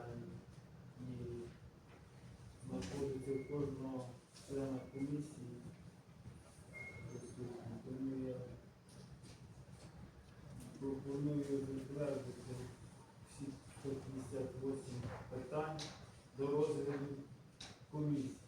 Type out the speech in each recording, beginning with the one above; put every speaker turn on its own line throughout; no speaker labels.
питань і знаходиться в кожного члена комісії. Тому я пропоную затвердити всі 158 питань до розгляду комісії.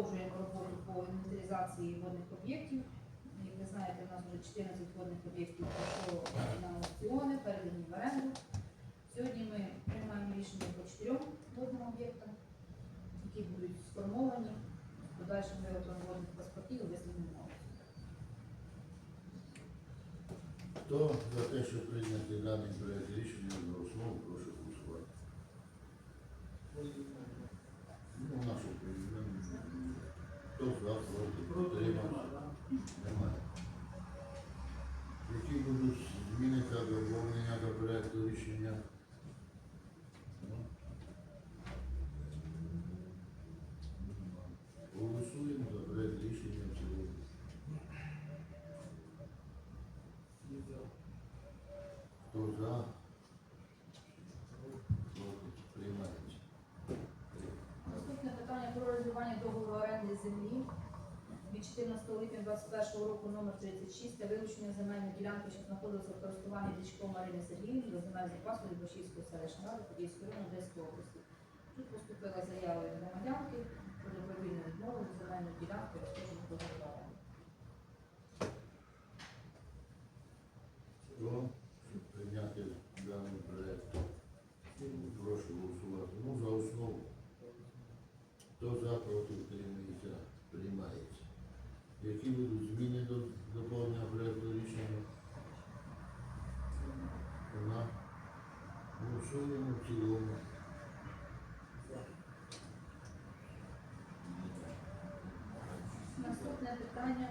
Продовжуємо роботу по інвентаризації водних об'єктів. Як ви знаєте, у нас вже 14 водних об'єктів пройшло на аукціони, передані в оренду. Сьогодні ми приймаємо рішення по чотирьом водним об'єктам які будуть сформовані з подальшим виготовленням водних паспортів у висловленій мові.
Хто за те, щоб прийняти даний проект рішення за основу, прошу голосувати. Ну, нашу приймемо. Хто за, проти,
Проти
підтримав?
нема, да?
Немає. Які будуть зміни та доповнення до проекту рішення? Голосуємо за проект рішення в цілому.
За.
Хто за? Проти, приймається.
Наступне питання про розірвання договору оренди землі від 14 липня 2021 року номер 36 та вилучення земельної ділянки, що знаходилася в користуванні Дичко Марини Сергіївни до земель запасу Любашівської селищної ради Подільської району Одеської області. Тут поступила заява від громадянки про добровільну відмову земельної ділянки розпочатку договору оренди.
Хто, щоб прийняти даний проект? Прошу голосувати. Ну, за основу. Хто за, проти, утримується, приймається. Які будуть зміни до доповнення проекту рішення? Вона. Голосуємо в цілому.
Наступне питання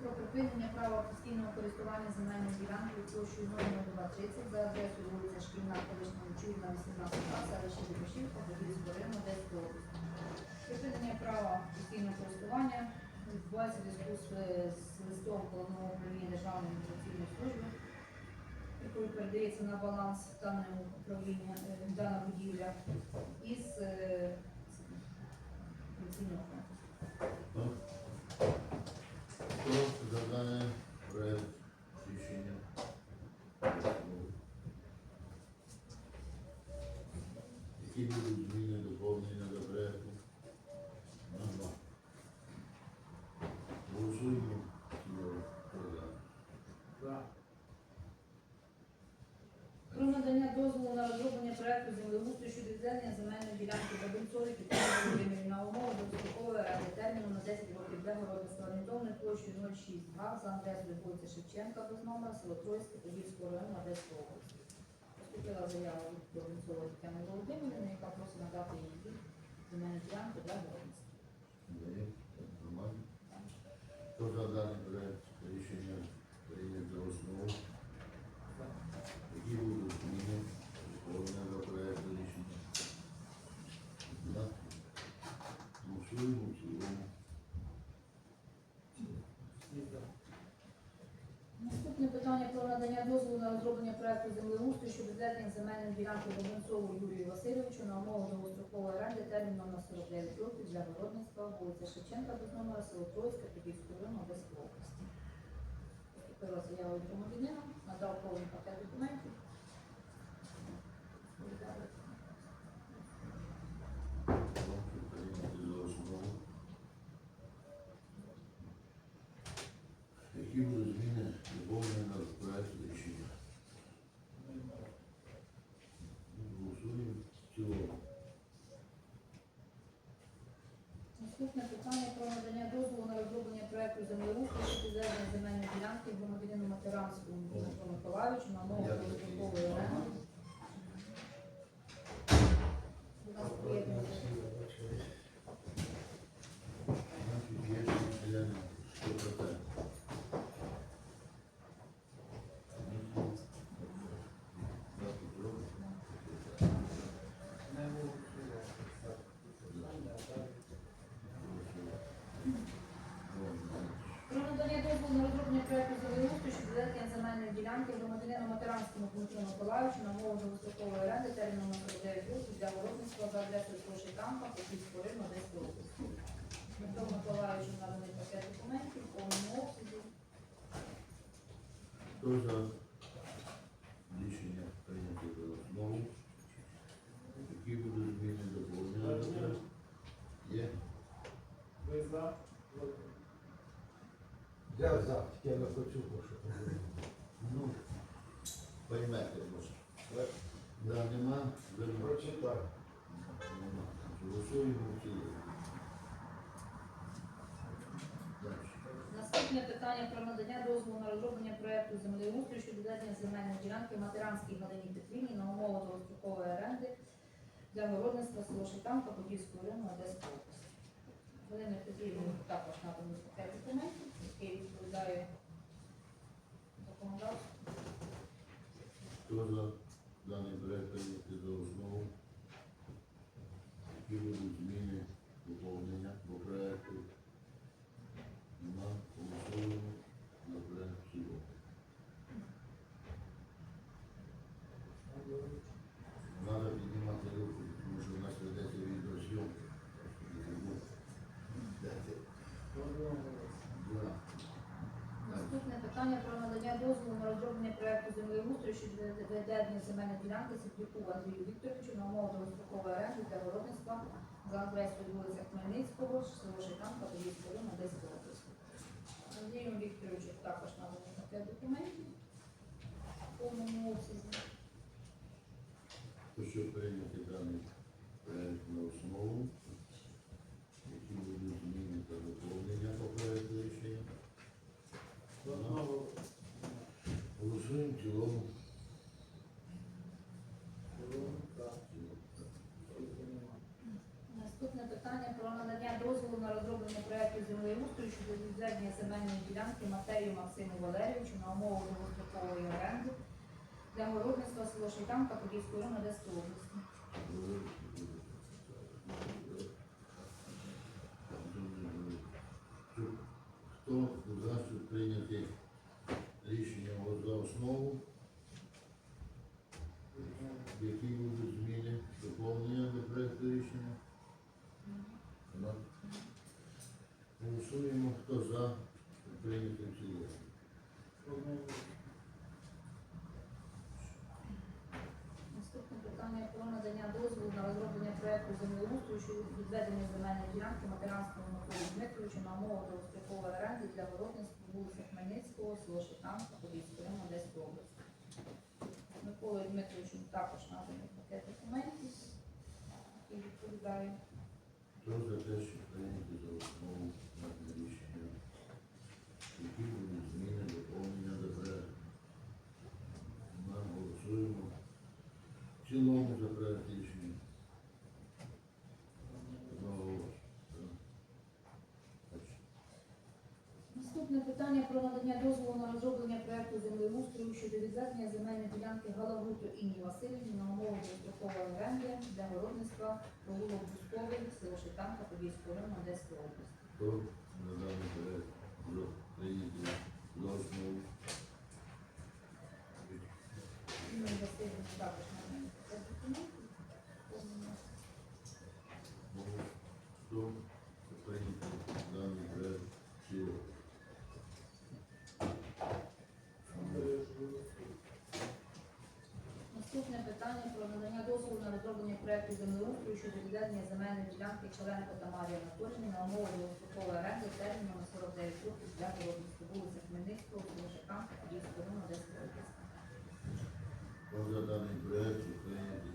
про припинення права постійного користування земельною ділянкою площею 0230 за адресою вулиця Шкільна, колишня Чуйна, 18 А, селище Дебошівка, Подільського району, Одеської. Припинення права постійного користування відбувається в зв'язку з, листом головного управління Державної міграційної служби, якою передається на баланс дане управління, е, дана будівля, із пенсійного фонду.
Хто? Хто за даний рішення? Які будуть зміни доповнення до проекту? Нема. Голосуємо. За?
За.
Про надання дозволу на розроблення проекту землеустрою щодо відведення земельної ділянки Бабинцові Тетяни Володимирівні на умови дострокової терміну на 10 років для городництва площею 06 га за адресою вулиця Шевченка без номера, село Троїцьке, Подільського району Одеської області. Поступила заява від Бабинцової Тетяни Володимирівни, яка просить надати їй земельну ділянку для городництва.
Нормально. Хто за проект рішення прийняти за основу? Які будуть зміни доповнення до проекту рішення? За. Голосуємо в цілому.
Наступне питання про дозволу на розроблення проекту землеустрою щодо відведення земельної ділянки Богунцову Юрію Васильовичу на умову довгострокової оренди терміном на 49 років для городництва вулиця Шевченка без номера село Троїцьке, району, Одеської області. Поступила заява від громадянина, надав повний пакет документів.
Прошу прийняти за основу. Які будуть зміни доповнення до проекту рішення? Голосуємо в цілому.
Наступне питання про надання дозволу на розроблення проекту землеруху щодо відведення земельної ділянки громадянину Матеранському Миколаївичу на
мову
додаткової оренди. Будь ласка, приєднуйтесь.
Значить, є матеріальні, що про те. За, Петро?
Не голосувати.
Про надання дозволу на розроблення проєкту землеустрою щодо відведення земельної ділянки громадянину Матеранському Дмитру Миколаївичу на мову до високової оренди терміном на 9 років для городництва за адресою Соші Кампа, Київського району, Одеської області. Дмитро Миколаївичу наданий пакет документів в повному обсязі.
Хто за рішення прийняти за основу? Які будуть зміни доповнення? Є?
Ви за? Проти?
Я за, тільки я не хочу, було.
Ну, поймете, може. Да, нема.
Прочитай.
Нема. Голосуємо в цілому.
Наступне питання про надання дозволу на розроблення проекту землеустрою щодо відведення земельної ділянки Матеранській Галині Петрівні на умову довгострокової оренди для городництва село Шитанка, Подільського району, Одеської області. Галина Петрівна також наданий пакет документів, який відповідає законодавству.
Хто за даний проект прийняти за основу? Які будуть зміни доповнення по проекту? Нема. Голосуємо за проект в цілому. Надо піднімати руку, тому що у нас ведеться відеозйомка. Дайте.
Одноголосно.
Да.
Наступне питання про дозволу на розроблення проекту землеустрою щодо ведення земельної ділянки Сергійку Андрію Вікторовичу на умову довгострокової оренди для городництва за адресою вулиця Хмельницького, село Шитанка, Подільського району, Одеської області. Андрію Вікторовичу також на пакет документів в повному обсязі.
Хочу прийняти даний проект на основу. Які будуть зміни та доповнення по проекту рішення?
Одноголосно.
Голосуємо в цілому.
Цілому так. Проти нема.
Наступне питання про надання дозволу на розроблення проекту землеустрою щодо відведення земельної ділянки Матею Максиму Валерійовичу на умову довгострокової оренди для городництва село Шайтанка, Подільського району, Одеської області.
Хто за прийняти рішення за основу? Які будуть зміни, доповнення до проекту рішення? Нема? Голосуємо, хто за, щоб прийняти в цілому.
Наступне питання про надання дозволу на розроблення проекту землеустрою щодо відведення земельної ділянки материнському Миколі Дмитровичу на умову довгострокової оренди для городництва вулиця Хмельницького, село Шитанка, Подільського району, Одеської області. Миколою Дмитровичу також наданий пакет документів, який відповідає.
Хто за те, щоб прийняти за основу за проект.
Наступне питання про надання дозволу на розроблення проєкту землеустрою щодо відведення земельної ділянки Галагуту Інні Васильівні на умовах дострокової оренди для городництва прогулок Бусковий, село Шитанка, Подільського району Одеської області.
Хто на даний проект
проекту землеустрою щодо відведення земельної ділянки Челенко та Марії Анатоліївни на умови довгострокової оренди терміном на 49 років для виробництва вулиця Хмельницького, Волошака, Подільського району, Одеської області.
Хто за даний проект прийняти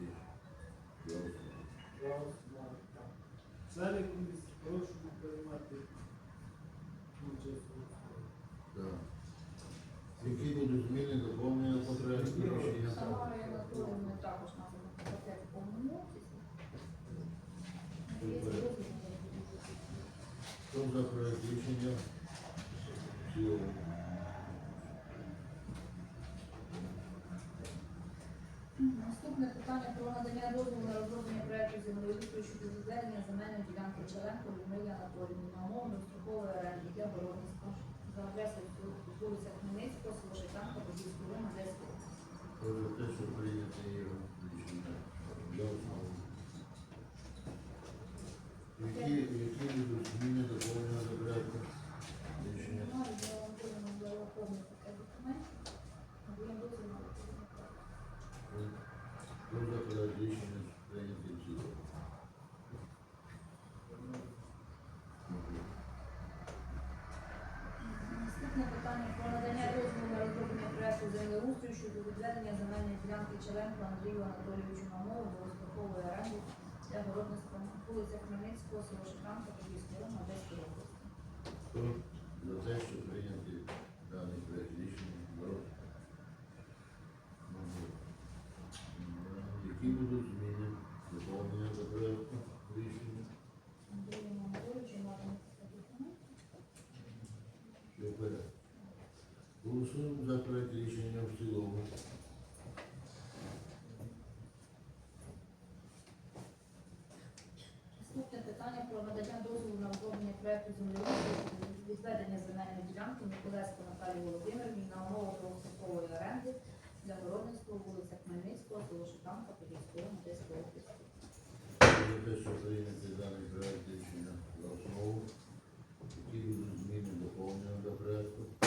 за основу?
За основу. Так. Члени комісії, прошу приймати участь у.
Так. Які будуть зміни, доповнення по проекту рішення?
Самарою Анатоліївною також маємо пакет в повному обсязі. Є дозвіл на
Хто за проект рішення? В цілому.
Наступне питання про надання дозволу на розроблення проекту землеустрою щодо відведення земельної ділянки Челенко Людмилі Анатоліївні на умову дострокової оренди для городництва за адресою вулиця Хмельницького, село Шитанка, Подільського Одеської області.
Те, що прийняти його рішення за? Які, які будуть зміни, до проекту рішення?
Немає, я вам буду надала повний пакет документів. Надаємо дозвіл на розроблення проекту.
Хто за проект рішення прийняти в цілому?
Наступне питання про надання дозволу на розроблення проекту землеустрою щодо відведення земельної ділянки Челенко Андрію Анатолійовичу на мову безстрокової оренди для городництва вулиця Хмельницького, село Шиканка, району, Одеської області.
Хто за те, що прийняти даний проект рішення? Які будуть зміни, доповнення до проекту рішення?
Андрію Анатолійовичу.
Голосуємо за проект рішення в цілому.
Володимирівні на умову довгострокової оренди для Городницького, вулиця Хмельницького, село Шутанка, Подільського, Одеського області.
Прошу прийняти даний проект рішення за основу. Які будуть зміни доповнення до проекту?